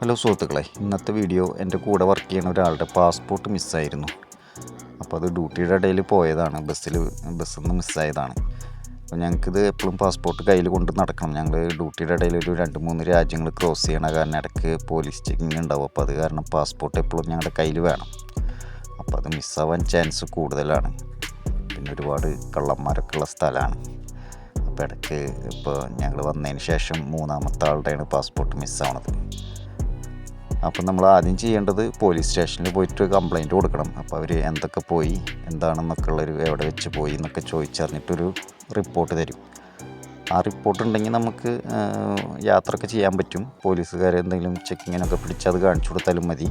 Hello സുഹൃത്തുക്കളെ ഇന്നത്തെ video എന്റെ കൂടെ വർക്ക് ചെയ്യുന്ന ഒരാളുടെ പാസ്പോർട്ട് മിസ്സായിരുന്നു അപ്പോൾ അത് ഡ്യൂട്ടിയുടെ ഇടയിൽ പോയതാണ് ബസ്സിൽ ബസ്സിൽ നിന്ന് മിസ്സായതാണ് അപ്പോൾ ഞങ്ങൾക്കിത് എപ്പോഴും പാസ്പോർട്ട് കയ്യിൽ കൊണ്ട് നടക്കണം. ഞങ്ങൾ ഡ്യൂട്ടിയുടെ ഇടയിൽ ഒരു രണ്ട് മൂന്ന് രാജ്യങ്ങൾ ക്രോസ് ചെയ്യണ കാരണം ഇടയ്ക്ക് പോലീസ് ചെക്കിങ് ഉണ്ടാവും അപ്പോൾ അത് കാരണം പാസ്പോർട്ട് എപ്പോഴും ഞങ്ങളുടെ കയ്യിൽ വേണം. അപ്പോൾ അത് മിസ്സാവാൻ ചാൻസ് കൂടുതലാണ്. പിന്നെ ഒരുപാട് കള്ളന്മാരൊക്കെ ഉള്ള സ്ഥലമാണ് അപ്പോൾ ഇടയ്ക്ക് ഇപ്പോൾ ഞങ്ങൾ വന്നതിന് ശേഷം മൂന്നാമത്തെ ആളുടെയാണ് പാസ്പോർട്ട് മിസ്സാവണത് അപ്പം നമ്മൾ ആദ്യം ചെയ്യേണ്ടത് പോലീസ് സ്റ്റേഷനിൽ പോയിട്ട് കംപ്ലൈന്റ് കൊടുക്കണം. അപ്പോൾ അവർ എന്തൊക്കെ പോയി എന്താണെന്നൊക്കെ ഉള്ളൊരു എവിടെ വെച്ച് പോയി എന്നൊക്കെ ചോദിച്ചറിഞ്ഞിട്ടൊരു റിപ്പോർട്ട് തരും. ആ റിപ്പോർട്ട് ഉണ്ടെങ്കിൽ നമുക്ക് യാത്രയൊക്കെ ചെയ്യാൻ പറ്റും. പോലീസുകാർ എന്തെങ്കിലും ചെക്കിങ്ങിനൊക്കെ പിടിച്ച് അത് കാണിച്ചു കൊടുത്താലും മതി.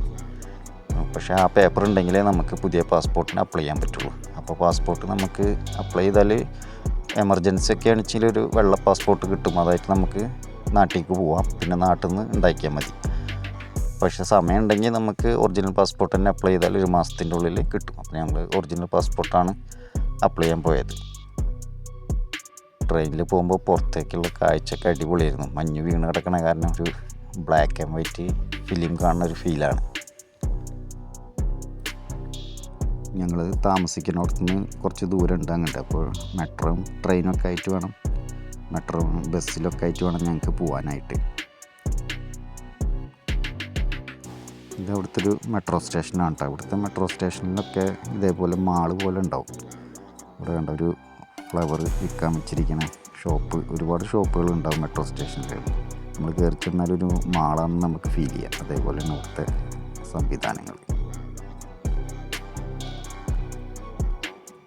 പക്ഷേ ആ പേപ്പർ ഉണ്ടെങ്കിലേ നമുക്ക് പുതിയ പാസ്പോർട്ടിന് അപ്ലൈ ചെയ്യാൻ പറ്റുള്ളൂ. അപ്പോൾ പാസ്പോർട്ട് നമുക്ക് അപ്ലൈ ചെയ്താൽ എമർജൻസി ഒക്കെ ആണെച്ചാൽ ഒരു വെള്ള പാസ്പോർട്ട് കിട്ടും. അതായിട്ട് നമുക്ക് നാട്ടിലേക്ക് പോവാം. പിന്നെ നാട്ടിൽ നിന്ന് ഉണ്ടാക്കിയാൽ മതി. പക്ഷേ സമയം ഉണ്ടെങ്കിൽ നമുക്ക് ഒറിജിനൽ പാസ്പോർട്ട് തന്നെ അപ്ലൈ ചെയ്താൽ ഒരു മാസത്തിന്റെ ഉള്ളിൽ കിട്ടും. അപ്പോൾ ഞങ്ങൾ ഒറിജിനൽ പാസ്പോർട്ടാണ് അപ്ലൈ ചെയ്യാൻ പോയത്. ട്രെയിനിൽ പോകുമ്പോൾ പുറത്തേക്കുള്ള കാഴ്ചയൊക്കെ അടിപൊളിയായിരുന്നു. മഞ്ഞ് വീണ് കിടക്കണ കാരണം ഒരു ബ്ലാക്ക് ആൻഡ് വൈറ്റ് ഫിലിം കാണുന്ന ഒരു ഫീലാണ് ഞങ്ങൾ താമസിക്കുന്നിടത്ത് നിന്ന് കുറച്ച് ദൂരം ഉണ്ട് അങ്ങോട്ട്. അപ്പോൾ മെട്രോയും ട്രെയിനൊക്കെ ആയിട്ട് വേണം. മെട്രോയും ബസ്സിലൊക്കെ ആയിട്ട് വേണം ഞങ്ങൾക്ക് പോകാനായിട്ട് ഇത് അവിടുത്തെ ഒരു മെട്രോ സ്റ്റേഷനാണ് കേട്ടോ ഇവിടുത്തെ മെട്രോ സ്റ്റേഷനിലൊക്കെ ഇതേപോലെ മാൾ പോലെ ഉണ്ടാവും. ഇവിടെ കണ്ട ഒരു ഫ്ലവർ വിൽക്കാൻ വെച്ചിരിക്കുന്ന ഷോപ്പ് ഒരുപാട് ഷോപ്പുകൾ ഉണ്ടാവും മെട്രോ സ്റ്റേഷനിൽ നമ്മൾ കയറി ചെന്നാൽ ഒരു മാളാണെന്ന് നമുക്ക് ഫീൽ ചെയ്യാം. അതേപോലെയാണ് അവിടുത്തെ സംവിധാനങ്ങൾ.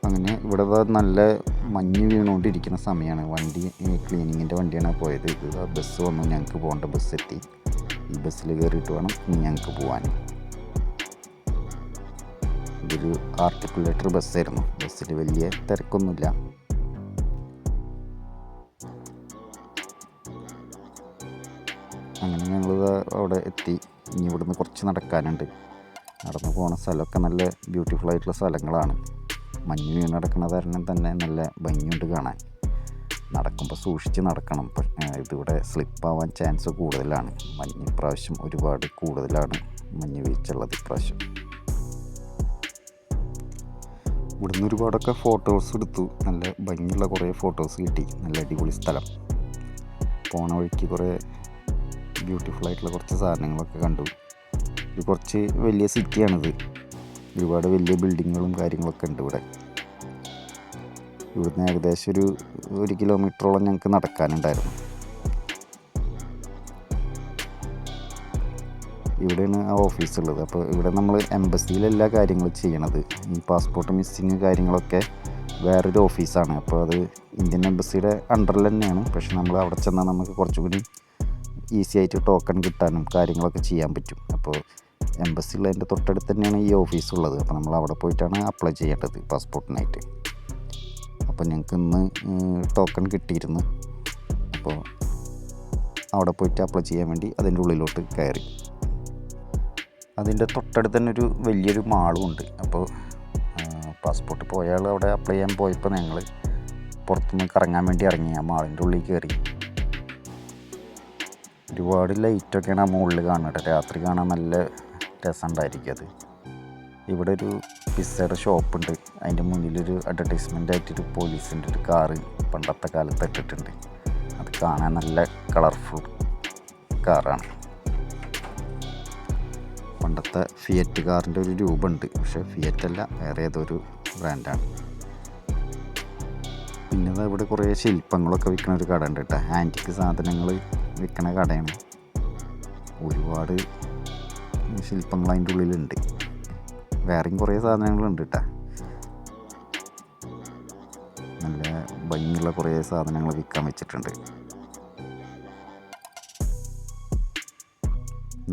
അങ്ങനെ ഇവിടെ നല്ല മഞ്ഞ് വീണുകൊണ്ടിരിക്കുന്ന സമയമാണ് വണ്ടി ക്ലീനിങ്ങിന്റെ വണ്ടിയാണ് പോയത്. ബസ് വന്നു. ഞങ്ങൾക്ക് പോകേണ്ട ബസ് എത്തി. ഈ ബസ്സിൽ കയറിയിട്ട് വേണം ഞങ്ങൾക്ക് പോകാൻ ഇതൊരു ആർട്ടിക്കുലേറ്റർ ബസ്സായിരുന്നു. ബസ്സിൽ വലിയ തിരക്കൊന്നുമില്ല. അങ്ങനെ ഞങ്ങൾ അവിടെ എത്തി. ഇനി ഇവിടുന്ന് കുറച്ച് നടക്കാനുണ്ട്. നടന്നു പോകുന്ന സ്ഥലമൊക്കെ നല്ല ബ്യൂട്ടിഫുൾ ആയിട്ടുള്ള സ്ഥലങ്ങളാണ്. മഞ്ഞ് വീണ് നടക്കുന്ന കാരണം തന്നെ നല്ല ഭംഗിയുണ്ട് കാണാൻ. നടക്കുമ്പോൾ സൂക്ഷിച്ച് നടക്കണം. ഇതിവിടെ സ്ലിപ്പാവാൻ ചാൻസ് കൂടുതലാണ്. മഞ്ഞ് ഇപ്രാവശ്യം ഒരുപാട് കൂടുതലാണ് മഞ്ഞ് വീഴ്ചയുള്ളത് ഇപ്രാവശ്യം. ഇവിടുന്ന് ഒരുപാടൊക്കെ ഫോട്ടോസ് എടുത്തു. നല്ല ഭംഗിയുള്ള കുറേ ഫോട്ടോസ് കിട്ടി. നല്ല അടിപൊളി സ്ഥലം. പോണ വഴിക്ക് കുറേ ബ്യൂട്ടിഫുൾ ആയിട്ടുള്ള കുറച്ച് സാധനങ്ങളൊക്കെ കണ്ടു. ഇത് കുറച്ച് വലിയ സിറ്റിയാണിത് ഒരുപാട് വലിയ ബിൽഡിങ്ങുകളും കാര്യങ്ങളൊക്കെ ഉണ്ട് ഇവിടെ. ഇവിടുന്ന് ഏകദേശം ഒരു ഒരു കിലോമീറ്ററോളം ഞങ്ങൾക്ക് നടക്കാനുണ്ടായിരുന്നു. ഇവിടെയാണ് ആ ഓഫീസ് ഉള്ളത്. അപ്പോൾ ഇവിടെ നമ്മൾ എംബസിയിൽ എല്ലാ കാര്യങ്ങളും ചെയ്യണത്. ഈ പാസ്പോർട്ട് മിസ്സിങ് കാര്യങ്ങളൊക്കെ വേറൊരു ഓഫീസാണ് അപ്പോൾ അത് ഇന്ത്യൻ എംബസിയുടെ അണ്ടറിൽ തന്നെയാണ്. പക്ഷെ നമ്മൾ അവിടെ ചെന്നാൽ നമുക്ക് കുറച്ചുകൂടി ഈസി ആയിട്ട് ടോക്കൺ കിട്ടാനും കാര്യങ്ങളൊക്കെ ചെയ്യാൻ പറ്റും. അപ്പോൾ എംബസിയുള്ളതിന്റെ തൊട്ടടുത്ത് തന്നെയാണ് ഈ ഓഫീസ് ഉള്ളത്. അപ്പോൾ നമ്മൾ അവിടെ പോയിട്ടാണ് അപ്ലൈ ചെയ്യേണ്ടത് പാസ്പോർട്ടിനായിട്ട് അപ്പോൾ ഞങ്ങൾക്ക് ഇന്ന് ടോക്കൺ കിട്ടിയിരുന്നു. അപ്പോൾ അവിടെ പോയിട്ട് അപ്ലൈ ചെയ്യാൻ വേണ്ടി അതിന്റെ ഉള്ളിലോട്ട് കയറി. അതിന്റെ തൊട്ടടുത്ത് തന്നെ ഒരു വലിയൊരു മാളും ഉണ്ട്. അപ്പോൾ പാസ്പോർട്ട് പോയാൾ അവിടെ അപ്ലൈ ചെയ്യാൻ പോയപ്പോൾ ഞങ്ങൾ പുറത്തുനിന്ന് കറങ്ങാൻ വേണ്ടി ഇറങ്ങി ആ മാളിന്റെ ഉള്ളിൽ കയറി. ഒരുപാട് ലൈറ്റൊക്കെയാണ് ആ മുകളിൽ കാണുന്നത്. രാത്രി കാണാൻ നല്ല രസമുണ്ടായിരിക്കും അത്. ഇവിടെ ഒരു പിസ്സയുടെ ഷോപ്പുണ്ട്. അതിന്റെ മുന്നിലൊരു അഡ്വർടൈസ്മെന്റ് ആയിട്ടൊരു പോലീസിന്റെ ഒരു കാറ് പണ്ടത്തെ കാലത്ത് ഇട്ടിട്ടുണ്ട്. അത് കാണാൻ നല്ല കളർഫുൾ കാറാണ് പണ്ടത്തെ ഫിയറ്റ് കാറിന്റെ ഒരു രൂപമുണ്ട്. പക്ഷേ ഫിയറ്റ് അല്ല വേറെ ഏതൊരു ബ്രാൻഡാണ് പിന്നെ ഇവിടെ കുറേ ശില്പങ്ങളൊക്കെ വിൽക്കുന്ന ഒരു കട ഉണ്ട് കേട്ടോ. ആന്റിക്ക് സാധനങ്ങൾ വിൽക്കുന്ന കടയാണ്. ഒരുപാട് ശില്പങ്ങൾ അതിന്റെ ഉള്ളിലുണ്ട്. വേറെയും കുറേ സാധനങ്ങളുണ്ട് കേട്ടോ നല്ല ഭംഗിയുള്ള കുറേ സാധനങ്ങൾ വിൽക്കാൻ വെച്ചിട്ടുണ്ട്.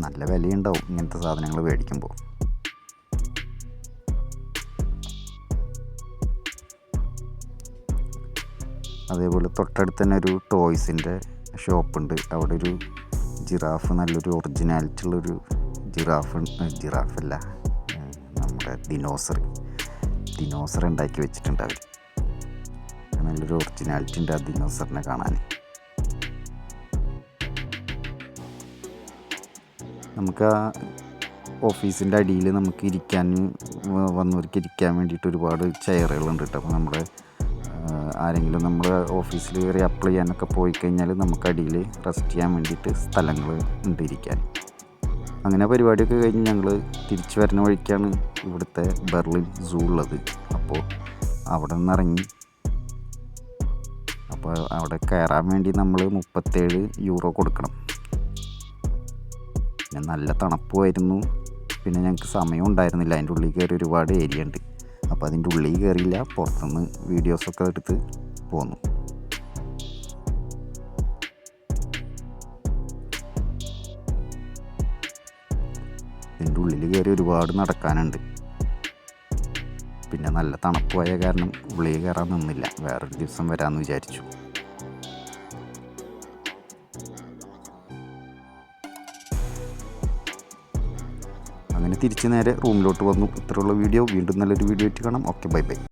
നല്ല വിലയുണ്ടാവും ഇങ്ങനത്തെ സാധനങ്ങൾ മേടിക്കുമ്പോൾ. അതേപോലെ തൊട്ടടുത്ത് തന്നെ ഒരു ടോയ്സിന്റെ ഷോപ്പുണ്ട്. അവിടെ ഒരു ജിറാഫ് നല്ലൊരു ഒറിജിനാലിറ്റി ഉള്ളൊരു ജിറാഫ് ജിറാഫല്ല. നമ്മുടെ ദിനോസർ ദിനോസർ ഉണ്ടാക്കി വെച്ചിട്ടുണ്ട് അവർ നല്ലൊരു ഒറിജിനാലിറ്റി ഉണ്ട് ആ ദിനോസറിനെ കാണാൻ. നമുക്ക് ആ ഓഫീസിന്റെ അടിയിൽ നമുക്ക് ഇരിക്കാൻ വന്നവർക്ക് ഇരിക്കാൻ വേണ്ടിയിട്ട് ഒരുപാട് ചെയറുകളുണ്ട് കേട്ടോ. അപ്പോൾ നമ്മുടെ ആരെങ്കിലും നമ്മൾ ഓഫീസിൽ കയറി അപ്ലൈ ചെയ്യാനൊക്കെ പോയി കഴിഞ്ഞാൽ നമുക്ക് അടിയിൽ റെസ്റ്റ് ചെയ്യാൻ വേണ്ടിയിട്ട് സ്ഥലങ്ങൾ ഉണ്ട് ഇരിക്കാൻ. അങ്ങനെ പരിപാടിയൊക്കെ കഴിഞ്ഞ് ഞങ്ങൾ തിരിച്ചു വരുന്ന വഴിക്കാണ് ഇവിടുത്തെ ബെർലിൻ സൂ ഉള്ളത്. അപ്പോൾ അവിടെ നിന്ന് ഇറങ്ങി അപ്പോൾ അവിടെ കയറാൻ വേണ്ടി നമ്മൾ മുപ്പത്തേഴ് യൂറോ കൊടുക്കണം. പിന്നെ നല്ല തണുപ്പുമായിരുന്നു. പിന്നെ ഞങ്ങൾക്ക് സമയം ഉണ്ടായിരുന്നില്ല. അതിന്റെ ഉള്ളിൽ കയറി ഒരുപാട് ഏരിയ ഉണ്ട്. അപ്പോൾ അതിന്റെ ഉള്ളിൽ കയറിയില്ല. പുറത്തുനിന്ന് വീഡിയോസൊക്കെ എടുത്ത് പോന്നു. ഇതിന്റെ ഉള്ളിൽ കയറി ഒരുപാട് നടക്കാനുണ്ട്. പിന്നെ നല്ല തണുപ്പായ കാരണം ഉള്ളിൽ കയറാൻ നിന്നില്ല. വേറൊരു ദിവസം വരാമെന്ന് വിചാരിച്ചു. അങ്ങനെ തിരിച്ച് നേരെ റൂമിലോട്ട് വന്നു. ഇത്രയുള്ള വീഡിയോ. വീണ്ടും നല്ലൊരു വീഡിയോ ആയിട്ട് കാണാം. Okay bye bye.